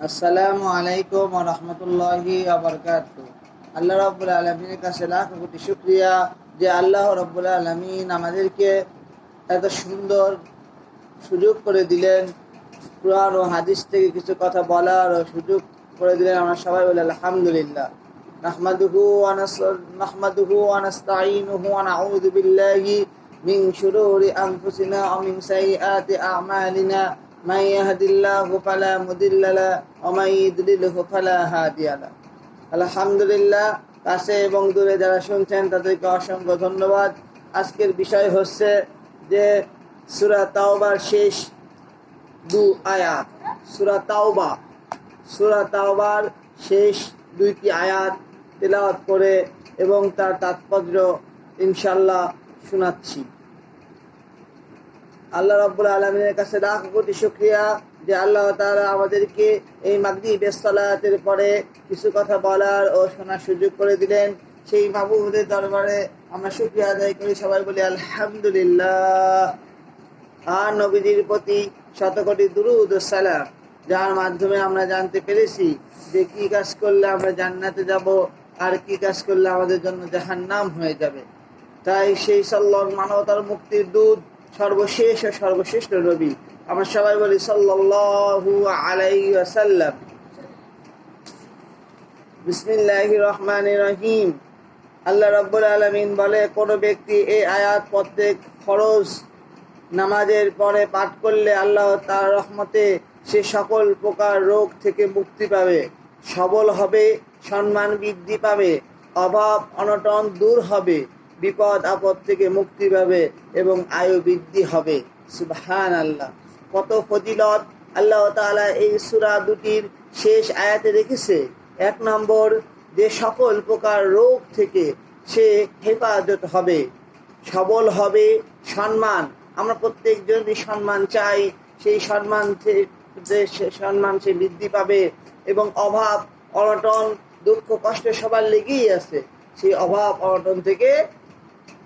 আসসালামু আলাইকুম রাহমাতুল্লাহি আল্লাহ রাব্বুল আলামিনের কাছে লাখ কোটি শুকরিয়া যে আল্লাহ রাব্বুল আলামিন আমাদেরকে এত সুন্দর সুযোগ করে দিলেন। কোরআন ও হাদিস থেকে কিছু কথা বলার ও সুযোগ করে দিলেন আমরা সবাই বলি আলহামদুলিল্লাহ। নাহমাদুহু নাহমাদুহু ওয়া নাস্তাঈনুহু বিল্লাহি মিন শুরুরি আনফুসিনা ওয়া মিন আ'মালিনা। من يهد الله فلا مضل له ومن يضلله فلا هادي له আলহামদুলিল্লাহ কাছে এবং দূরে যারা শুনছেন তাদেরকে অসংখ্য ধন্যবাদ আজকের বিষয় হচ্ছে যে সুরা তাওবার শেষ দু আয়াত সুরা তাওবা সুরা তাওবার শেষ দুইটি আয়াত তেলাওয়াত করে এবং তার তাৎপর্য ইনশাল্লাহ শোনাচ্ছি আল্লাহ রাব্বুল আলমিনের কাছে লাখ কোটি শুক্রিয়া যে আল্লাহ তাআলা আমাদেরকে এই মাগদি বেস্তলাতের পরে কিছু কথা বলার ও শোনার সুযোগ করে দিলেন। সেই মাহবুবদের দরবারে আমরা শুক্রিয়া আদায় করি, সবাই বলি আলহামদুলিল্লাহ। আর নবীজির প্রতি শতকোটি দুরুদ সালাম, যার মাধ্যমে আমরা জানতে পেরেছি যে কি কাজ করলে আমরা জান্নাতে যাব, আর কি কাজ করলে আমাদের জন্য জাহান্নাম হয়ে যাবে। তাই সেই সাল্লাহ মানবতার মুক্তির দূত সর্বশেষ ও সর্বশ্রেষ্ঠ নবী। আমরা সবাই বলি, সাল্লাল্লাহু রহিম। আল্লাহ বলে, কোনো ব্যক্তি এই আয়াত প্রত্যেক ফরজ নামাজের পরে পাঠ করলে আল্লাহ তার রহমতে সে সকল প্রকার রোগ থেকে মুক্তি পাবে, সবল হবে, সম্মান বৃদ্ধি পাবে, অভাব অনটন দূর হবে। বিপদ, আপদ থেকে মুক্তি পাবে এবং আয়ু বৃদ্ধি হবে। সুবহান আল্লাহ কত ফজিলত আল্লাহ তাআলা এই সুরা দুটির শেষ আয়াতে রেখেছে। এক নম্বর, যে সকল প্রকার রোগ থেকে সে হেফাজত হবে, সবল হবে, সম্মান। আমরা প্রত্যেকজনই সম্মান চাই। সেই সম্মান সম্মান সে বৃদ্ধি পাবে এবং অভাব, অনটন, দুঃখ, কষ্ট সবার লেগেই আছে। সেই অভাব, অনটন থেকে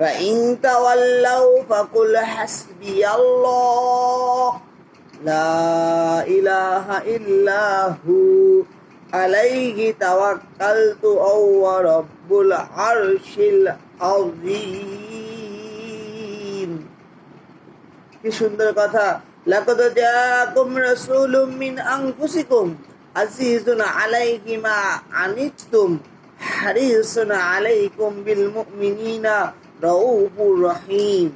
فإن تولوا فقل حسبي الله لا إله إلا هو عليه توكلت وهو رب العرش العظيم কি সুন্দর কথা লাকাদ জাআকুম রাসূলুম মিন আনফুসিকুম আজিজুন আলাইহি মা আনিতুম হারিসুন আলাইকুম বিল মুমিনিনা রাউফুর রহিম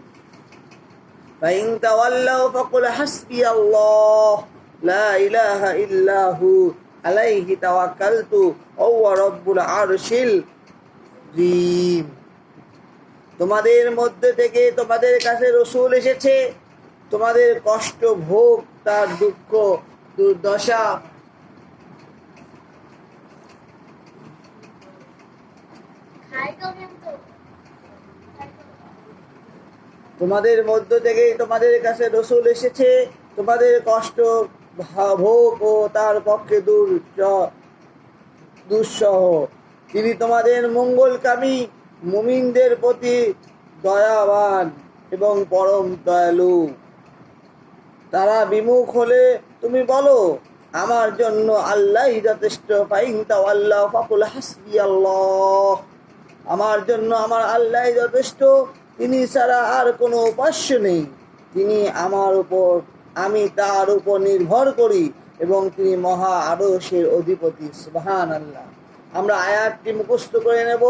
فإن تولوا فقل حسبي الله لا إله إلا هو عليه توكلت وهو رب العرش العظيم তোমাদের মধ্যে থেকে তোমাদের কাছে রসুল এসেছে তোমাদের কষ্ট ভোগ তার দুঃখ দুর্দশা তোমাদের মধ্য থেকে তোমাদের কাছে রসুল এসেছে। তোমাদের কষ্ট ভোগ ও তার পক্ষে দূর দুঃসহ। তিনি তোমাদের মঙ্গলকামী, মুমিনদের প্রতি দয়াবান এবং পরম দয়ালু। তারা বিমুখ হলে তুমি বলো, আমার জন্য আল্লাহ যথেষ্ট। ফাইনতা আল্লাহ ফাকুল হাসবি আল্লাহ। আমার জন্য আমার আল্লাহ যথেষ্ট। তিনি ছাড়া আর কোনো উপাস্য নেই। তিনি আমার উপর, আমি তার উপর নির্ভর করি এবং তিনি মহা আরশের অধিপতি সুবহান আল্লাহ আমরা আয়াতটি মুখস্থ করে নেব।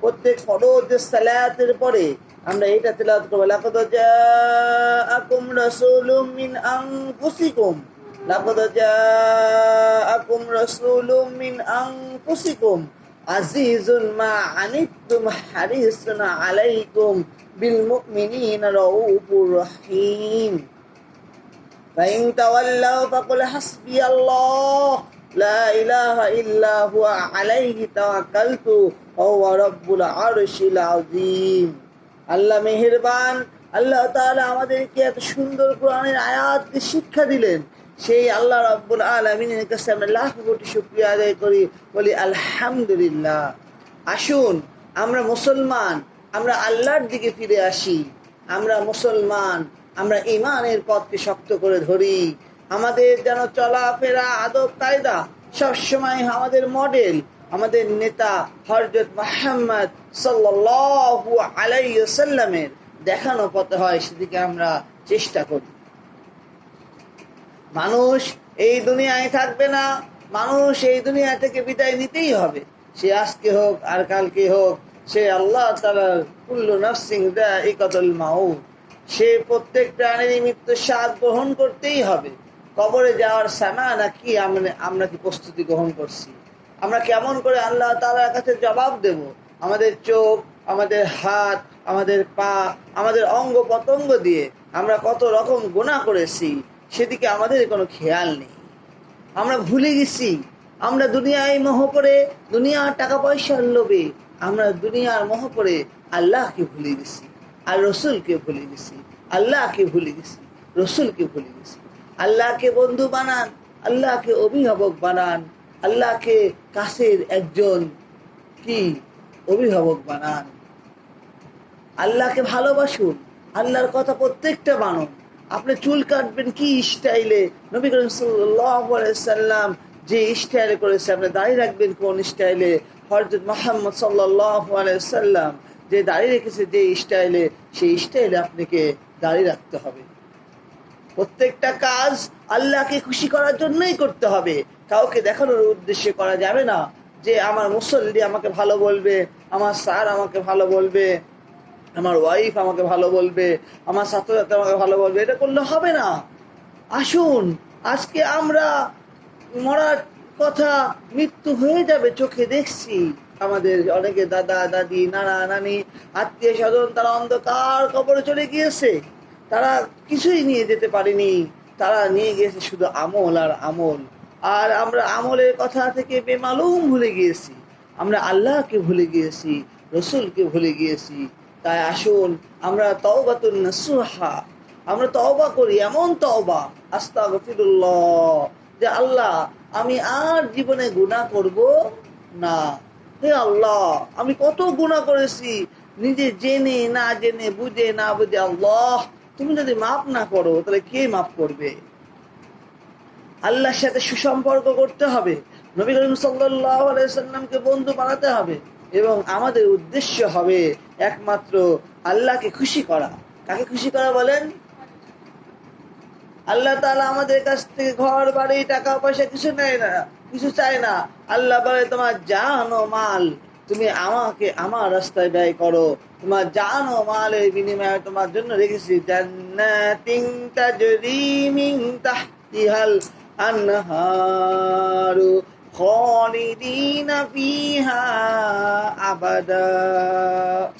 প্রত্যেক ফরজ সালাতের পরে আমরা এটা তেলাওয়াত করব। লাকাদ জাআকুম রাসূলুম মিন আনফুসিকুম। লাকাদ জাআকুম রাসূলুম মিন আনফুসিকুম। আজিজুন মা আনিতুম হারিসুন আলাইকুম বিল মুমিনিনা রাউফুর রহিম فإن تولوا فقل حسبي الله لا إله إلا هو عليه توكلت وهو رب العرش العظيم আল্লাহ মেহেরবান আল্লাহ তাআলা আমাদেরকে এত সুন্দর কোরআনের আয়াতকে শিক্ষা দিলেন সেই আল্লাহ রাব্বুল আলামিনের কাছে আমরা লাখ কোটি শুকরিয়া আদায় করি, বলি আলহামদুলিল্লাহ। আসুন, আমরা মুসলমান, আমরা আল্লাহর দিকে ফিরে আসি। আমরা মুসলমান, আমরা ইমানের পথকে শক্ত করে ধরি। আমাদের যেন চলাফেরা আদব কায়দা সবসময় আমাদের মডেল, আমাদের নেতা হরজত মাহমদ সাল্লাল্লাহু আলাইসাল্লামের দেখানো পথে হয়, সেদিকে আমরা চেষ্টা করি। মানুষ এই দুনিয়ায় থাকবে না, মানুষ এই দুনিয়া থেকে বিদায় নিতেই হবে। সে আজকে হোক আর কালকে হোক, সে আল্লাহ সে প্রত্যেক প্রাণীর মৃত্যু স্বাদ গ্রহণ করতেই হবে। কবরে যাওয়ার সামা নাকি আমরা আমরা কি প্রস্তুতি গ্রহণ করছি? আমরা কেমন করে আল্লাহ তালার কাছে জবাব দেব? আমাদের চোখ, আমাদের হাত, আমাদের পা, আমাদের অঙ্গ পতঙ্গ দিয়ে আমরা কত রকম গুণা করেছি। সেদিকে আমাদের কোনো খেয়াল নেই। আমরা ভুলে গেছি, আমরা দুনিয়ায় মোহ করে দুনিয়ার টাকা পয়সার লোভে, আমরা দুনিয়ার মোহ করে আল্লাহকে ভুলে গেছি, আর রসুলকে ভুলে গেছি, আল্লাহকে ভুলে গেছি, রসুলকে ভুলে গেছি। আল্লাহকে বন্ধু বানান, আল্লাহকে অভিভাবক বানান, আল্লাহকে কাছের একজন কি অভিভাবক বানান। আল্লাহকে ভালোবাসুন, আল্লাহর কথা প্রত্যেকটা মানুন আপনি চুল কাটবেন কি স্টাইলে? নবী করিম সাল্লাম যে স্টাইলে করেছে, আপনি দাঁড়িয়ে রাখবেন কোন স্টাইলে? হরজত মোহাম্মদ সাল্লাম যে দাঁড়িয়ে রেখেছে যে স্টাইলে, সেই স্টাইলে আপনাকে দাঁড়িয়ে রাখতে হবে। প্রত্যেকটা কাজ আল্লাহকে খুশি করার জন্যই করতে হবে। কাউকে দেখানোর উদ্দেশ্যে করা যাবে না যে, আমার মুসল্লি আমাকে ভালো বলবে, আমার স্যার আমাকে ভালো বলবে। আমার ওয়াইফ আমাকে ভালো বলবে, আমার ছাত্রছাত্রী আমাকে ভালো বলবে, এটা করলে হবে না। আসুন, আজকে আমরা মরার কথা মৃত্যু হয়ে যাবে, চোখে দেখছি। আমাদের অনেকে দাদা, দাদি, নানা, নানি, আত্মীয় স্বজন, তারা অন্ধকার কবরে চলে গিয়েছে। তারা কিছুই নিয়ে যেতে পারেনি। তারা নিয়ে গিয়েছে শুধু আমল আর আমল। আর আমরা আমলের কথা থেকে বেমালুম ভুলে গিয়েছি। আমরা আল্লাহকে ভুলে গিয়েছি, রসুলকে ভুলে গিয়েছি। তাই আসুন, আমরা তওবাতুন নাসুহা, আমরা তওবা করি, এমন তওবা, আস্তাগফিরুল্লাহ, যে আল্লাহ, আমি আর জীবনে গুনাহ করব না। হে আল্লাহ, আমি কত গুনাহ করেছি, নিজে জেনে, না জেনে, বুঝে, না বুঝে, আল্লাহ, তুমি যদি মাফ না করো, তাহলে কে মাফ করবে? আল্লাহর সাথে সুসম্পর্ক করতে হবে, নবী করিম সাল্লাল্লাহু আলাইহি সাল্লামকে বন্ধু বানাতে হবে, এবং আমাদের উদ্দেশ্য হবে একমাত্র আল্লাহকে খুশি করা। কাকে খুশি করা বলেন? আল্লাহ তাআলা আমাদের কাছ থেকে ঘর, বাড়ি, টাকা, পয়সা কিছু নেয় না, কিছু চায় না। আল্লাহ বলে, তোমার জান মাল, তুমি আমাকে আমার রাস্তায় ব্যয় করো। তোমার জান মালের বিনিময়ে তোমার জন্য রেখেছি তাহতিহাল আনহারু। খালিদিনা ফিহা আবাদা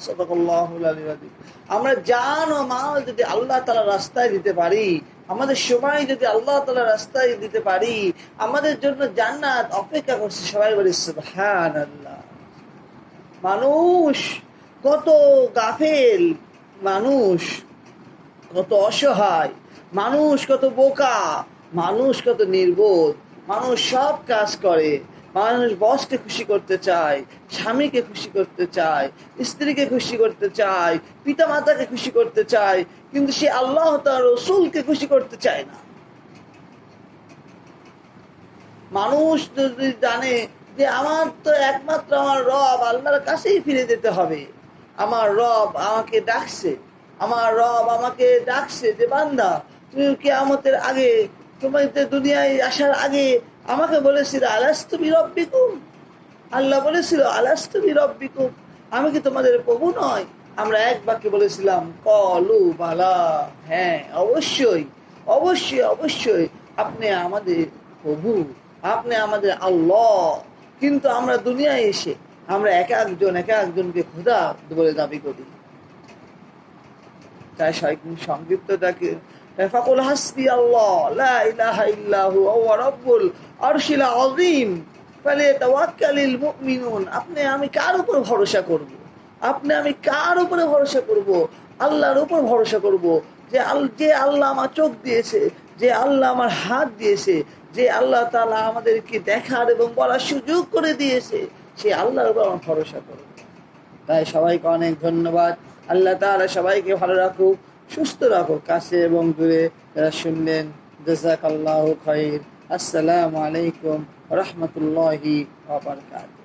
সাদাকাল্লাহুল আলিয়্যিল আযীম আমরা জান ও মাল যদি আল্লাহ তালা রাস্তায় দিতে পারি, আমাদের সময় যদি আল্লাহ তালা রাস্তায় দিতে পারি, আমাদের জন্য জান্নাত অপেক্ষা করছে সবাই বলি, সুবহানাল্লাহ। মানুষ কত গাফেল, মানুষ কত অসহায়, মানুষ কত বোকা, মানুষ কত নির্বোধ। মানুষ সব কাজ করে, মানুষ বসকে খুশি করতে চায়, স্বামীকে খুশি করতে চায়, স্ত্রীকে খুশি করতে চায় পিতা মাতাকে খুশি করতে চায়, কিন্তু সে আল্লাহ তার রসুলকে খুশি করতে চায় না। মানুষ যদি জানে যে আমার তো একমাত্র আমার রব, আল্লাহর কাছেই ফিরে যেতে হবে। আমার রব আমাকে ডাকছে, আমার রব আমাকে ডাকছে যে, বান্দা তুমি কেয়ামতের আগে তোমাদের দুনিয়ায় আসার আগে আমাকে বলেছিল, আলাস্তবি রব্বিকুম? আল্লাহ বলেছিল, আলাস্তবি রব্বিকুম? আমি কি তোমাদের প্রভু নয় আমরা এক বাক্যে বলেছিলাম, কলু বালা। হ্যাঁ অবশ্যই অবশ্যই অবশ্যই, আপনি আমাদের প্রভু, আপনি আমাদের আল্লাহ। কিন্তু আমরা দুনিয়ায় এসে আমরা এক একজন, এক একজনকে খোদা বলে দাবি করি। তাই সংক্ষিপ্তটাকে ফাকুল হাসবি আল্লাহ লা ইলাহা ইল্লাহু ওয়া রাব্বুল আরশিল আযীম ফালিয়াতাওয়াক্কালিল মুমিনুন আপনি আমি কার উপর ভরসা করব? আপনি আমি কার উপরে ভরসা করব? আল্লাহর উপর ভরসা করব। যে আল, যে আল্লাহ আমার চোখ দিয়েছে, যে আল্লাহ আমার হাত দিয়েছে, যে আল্লাহ তাআলা আমাদেরকে দেখার এবং বলার সুযোগ করে দিয়েছে, সে আল্লাহর উপর আমার ভরসা করব। তাই সবাইকে অনেক ধন্যবাদ। আল্লাহ তাআলা সবাইকে ভালো রাখুক। সুস্থ রাখো কাছে এবং দূরে যারা শুনলেন জাজাক আল্লাহ খৈর আসসালামু আলাইকুম রহমতুল্লাহি ওয়া বারাকাতুহু।